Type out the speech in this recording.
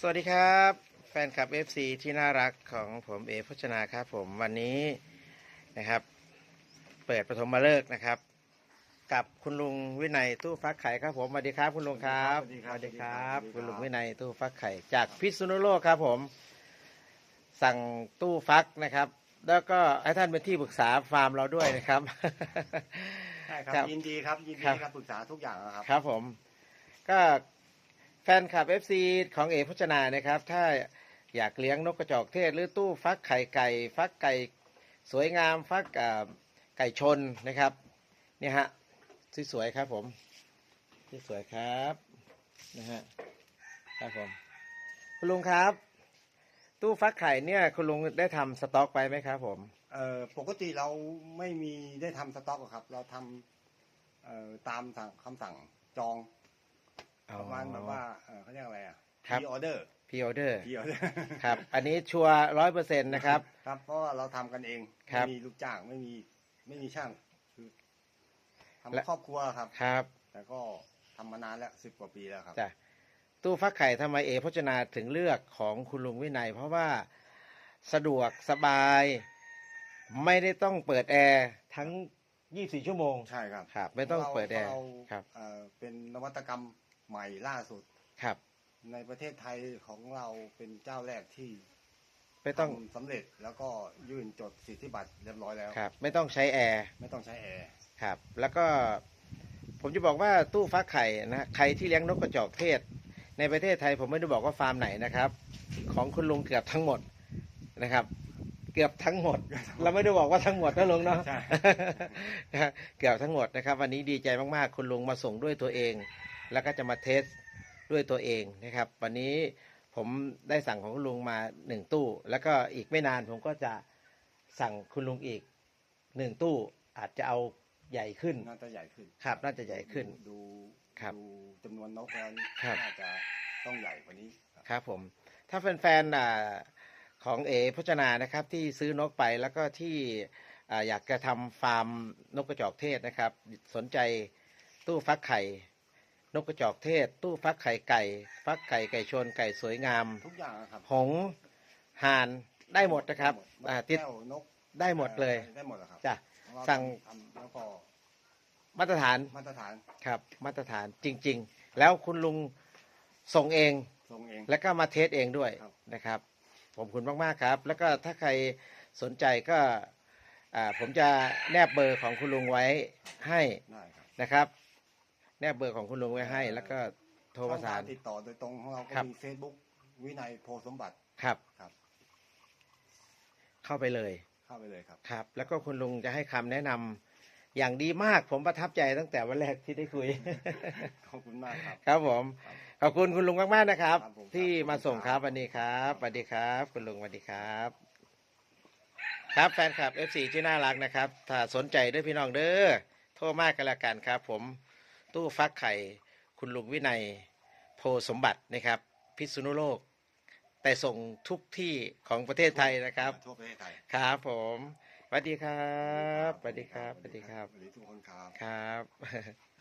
สวัสดีครับ แฟนคลับ FC ที่น่ารักของผมเอพจนาครับผมวันนี้นะครับ เปิดปฐมฤกษ์นะครับ กับคุณลุงวินัยตู้ฟักไข่ครับผมสวัสดีครับ คุณลุงครับสวัสดีครับสวัสดีครับสวัสดีครับ คุณลุงวินัยตู้ฟักไข่ จากพิษณุโลกครับผม สั่งตู้ฟักนะครับ แล้วก็ให้ท่านเป็นที่ปรึกษาฟาร์มเราด้วยนะครับ ใช่คครัรับบยินดีครับยินดีครับครับปรึกษาทุกอย่างนะครับ ครับผม ก็ แฟนคลับ FC ของเอพจนานะครับ ถ้าอยากเลี้ยงนกกระจอกเทศ หรือตู้ฟักไข่ไก่ ฟักไก่สวยงามฟักไก่ชนนะครับเนี่ยฮะสวยๆครับผมสวยๆครับนะฮะครับผมคุณลุงครับ ตู้ฟักไข่เนี่ยคุณลุงได้ทำสต็อกไปไหมครับผมเอ่อปกติเราไม่มีได้ทำสต็อกหรอกครับ เราทำเอ่อตามสั่งคำสั่งจอง ประมาณแบบว่าเอ่อเขาเรียกอะไรอะครับพีออเดอร์พีออเดอร์พีออเดอร์ครับ อันนี้ชัวร้อยเปอร์เซ็นต์นะครับ ครับเพราะว่าเราทำกันเองครับไม่มีลูกจ้างไม่มีไม่มีช่างคือทำและครอบครัวครับครับ แต่ก็ทำมานานแล้วสิบกว่าปีแล้วครับจ้ะตู้ฟักไข่ทำไมเอพจนาถึงเลือกของคุณลุงวินัย เพราะว่าสะดวกสบายไม่ได้ต้องเปิดแอร์ทั้ง 24 ชั่วโมง ใช่ครับครับ ไม่ต้องเปิดแอร์ราครับเอ่อเป็นนวัตกรรม ใหม่ล่าสุดครับ ในประเทศไทยของเราเป็นเจ้าแรกที่ไม่ต้องทำสำเร็จแล้วก็ยื่นจดสิทธิบัตรเรียบร้อยแล้ว ครับ ไม่ต้องใช้แอร์ไม่ต้องใช้แอร์ ครับ แล้วก็ผมจะบอกว่าตู้ฟักไข่นะใครที่เลี้ยงนกกระจอกเทศ ในประเทศไทยผมไม่ได้บอกว่าฟาร์มไหนนะครับ ของคุณลุงเกือบทั้งหมดนะครับ เกือบทั้งหมด เราไม่ได้บอกว่าทั้งหมดนะลุงเนาะใช่นะเกือบทั้งหมดนะครับ วันนี้ดีใจมากๆ คุณลุงมาส่งด้วยตัวเอง แล้วก็จะมาเทสด้วยตัวเองนะครับ วันนี้ผมได้สั่งของคุณลุงมาหนึ่งตู้ แล้วก็อีกไม่นานผมก็จะสั่งคุณลุงอีกหนึ่งตู้อาจจะเอาใหญ่ขึ้น น่าจะใหญ่ขึ้นครับน่าจะใหญ่ขึ้น ดูครับดูจำนวนนกแล้วครับ น่าจะต้องใหญ่กว่านี้ครับครับผม ถ้าแฟนๆอ่าของเอพจนานะครับที่ซื้อนกไปแล้วก็ที่อ่าอยากจะทำฟาร์มนกกระจอกเทศนะครับ สนใจตู้ฟักไข่ นกกระจอกเทศ ตู้ฟักไข่ไก่ ฟักไก่ไก่ชนไก่สวยงาม ทุกอย่างนะครับหงส์ห่านได้หมดนะครับได้อ่าหมดนกติดแก้วนกได้หมดเลยได้หมดเหรอครับจ้ะ ของเราสั่ง ทำแล้วก็มาตรฐานมาตรฐานครับ มาตรฐานจริง ๆ แล้วคุณลุงส่งเอง ส่งเอง แล้วก็มาเทสเองด้วยครับ นะครับ ผมคุณมาก ๆ ครับ แล้วก็ถ้าใครสนใจก็อ่าผมจะแนบเบอร์ของคุณลุงไว้ให้ได้ครับ นะครับ แนบเบอร์ของคุณลุงไว้ให้ แล้วก็โทรประสาน ช่องทงติดต่อโดยตรงของเราก็ครับ มี Facebook วินัยโพสมบัติครับ ครับ เข้าไปเลย เข้าไปเลยครับ ครับ แล้วก็คุณลุงจะให้คำแนะนำอย่างดีมากผมประทับใจตั้งแต่วันแรกที่ได้คุย ขอบคุณมากครับ ครับผม ครับขอบคุณคุณลุงมากๆนะครับ ครับผมที่ครับมาส่งครับครับวันนี้ครับสวัสดีครับ คุณลุงสวัสดีครับ ครับแฟนคลับ FC ที่น่ารักนะครับ ถ้าสนใจด้วยพี่น้องเด้อโทรมากกันละกันครับ ผม ตู้ฟักไข่ คุณลุงวินัยโพสมบัตินะครับ พิษณุโลก แต่ส่งทุกที่ของประเทศไทยนะครับทั่วประเทศไทยครับผมสวัสดีครับสวัสดีครับสวัสดีครับสวัสดีทุกคนครับครับ